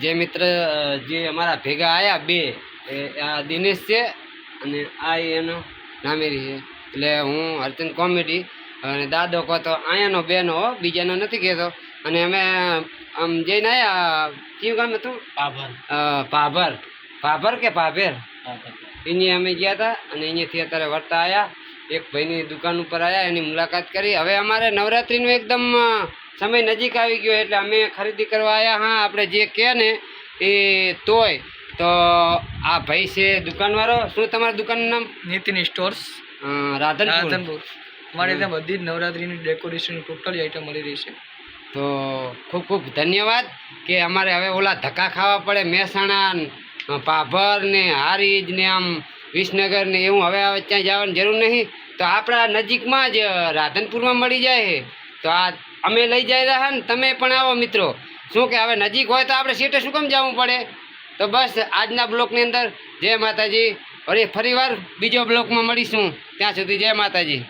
જે મિત્ર જે અમારા ભેગા આવ્યા બે એ આ દિનેશ છે અને આ એનો નામેરી છે. એટલે હું હરચંદ કોમેડી અને દાદો કહો તો અહીંયાનો બેનો હો બીજાનો નથી કહેતો. અને અમે આમ જઈને આવ્યા કયું ગામ હતું? પાભર. પાભર. ભાભર કે ભાભેર અહીંયા અમે ગયા હતા અને અહીંયાથી અત્યારે વર્તા આવ્યા એક ભાઈની દુકાન ઉપર આવ્યા એની મુલાકાત કરી. હવે અમારે નવરાત્રિનું એકદમ સમય નજીક આવી ગયો એટલે અમે ખરીદી કરવા આવ્યા હા આપણે જે કહે ને એ તોય. તો આ ભાઈ છે દુકાનવાળો. શું તમારા દુકાનનું નામ? નીતિન સ્ટોર્સ. રાધનપુર. અમારે ત્યાં બધી જ નવરાત્રીની ડેકોરેશન ટોટલ આઈટમ મળી રહી છે. તો ખૂબ ખૂબ ધન્યવાદ કે અમારે હવે ઓલા ધક્કા ખાવા પડે મહેસાણા પાભર ને હારીજ ને આમ વિસનગર ને એવું હવે હવે ત્યાં જવાની જરૂર નહીં. તો આપણા નજીકમાં જ રાધનપુરમાં મળી જાય છે. તો આ અમે લઈ જઈ રહ્યા ને તમે પણ આવો મિત્રો. શું કે હવે નજીક હોય તો આપણે સીટે શું કેમ જવું પડે? તો બસ આજના બ્લોકની અંદર જય માતાજી. ફરી ફરીવાર બીજો બ્લોકમાં મળીશું. ત્યાં સુધી જય માતાજી.